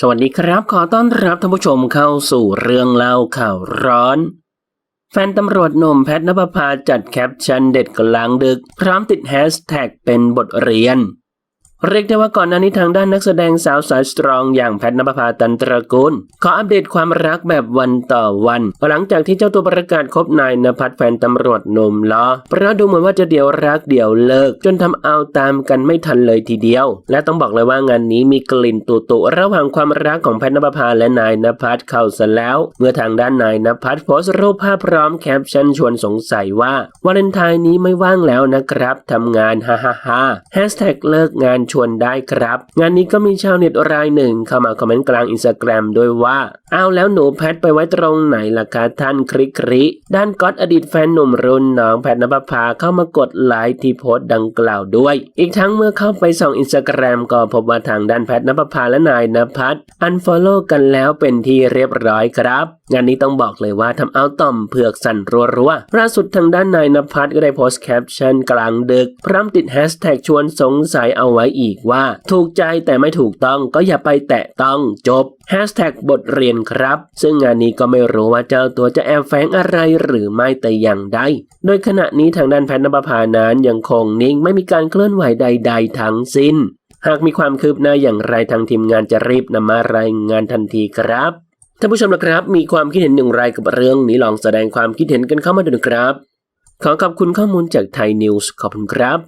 สวัสดีครับ ขอต้อนรับท่านผู้ชมเข้าสู่เรื่องเล่าข่าวร้อน แฟนตำรวจหนุ่มแพทนภพาจัดแคปชั่นเด็ดกลางดึก พร้อมติดแฮชแท็กเป็นบทเรียน เรียกได้ว่าก่อนหน้านี้ทางด้านนักแสดงสาวสายสตรองอย่างแพทนภพาตันตระกูลขออัปเดตความรักแบบวันต่อวัน หลังจากที่เจ้าตัวประกาศคบนายนภัสแฟนตำรวจหนุ่มล้อเพราะดูเหมือนว่าจะเดี๋ยวรักเดี๋ยวเลิก จนทำเอาตามกันไม่ทันเลยทีเดียว และต้องบอกเลยว่างานนี้มีกลิ่นตุตุระหว่างความรักของแพทนภพาและนายนภัสเข้าซะแล้ว เมื่อทางด้านนายนภัสโพสต์รูปภาพพร้อมแคปชั่นชวนสงสัยว่าวาเลนไทน์นี้ไม่ว่างแล้วนะครับทำงานฮ่าฮ่าฮ่าแฮชแท็กเลิกงานชวนได้ครับ งานนี้ก็มีชาวเน็ตรายหนึ่งเข้ามาคอมเมนต์กลางอินสตาแกรมด้วยว่าเอาแล้วหนูแพทไปไว้ตรงไหนล่ะคะท่านคริคริด้านก๊อตอดีตแฟนหนุ่มรุ่นน้องแพทนภพาเข้ามากดไลค์ที่โพสต์ดังกล่าวด้วย อีกทั้งเมื่อเข้าไปส่องอินสตาแกรมก็พบว่าทางด้านแพทนภพาและนายนภัสอันฟอลโล่กันแล้วเป็นที่เรียบร้อยครับงานนี้ต้องบอกเลยว่าทำเอาต่อมเผือกสั่นรัวๆล่าสุดทางด้านนายนภัสก็ได้โพสต์แคปชั่นกลางดึก พร้อมติดแฮชแท็กชวนสงสัยเอาไว้อีกว่า ถูกใจแต่ไม่ถูกต้องก็อย่าไปแตะต้องจบแฮชแท็กบทเรียนครับ ซึ่งงานนี้ก็ไม่รู้ว่าเจ้าตัวจะแอบแฝงอะไรหรือไม่แต่อย่างใด โดยขณะนี้ทางด้านแพทย์นภพานั้นยังคงนิ่งไม่มีการเคลื่อนไหวใด ๆ ทั้งสิ้น หากมีความคืบหน้าอย่างไรทางทีมงานจะรีบนำมารายงานทันทีครับท่านผู้ชมนะครับ มีความคิดเห็นอย่างไรกับเรื่องนี้ลองแสดงความคิดเห็นกันเข้ามาดูนะครับ ขอขอบคุณข้อมูลจากไทยนิวส์ขอบคุณครับ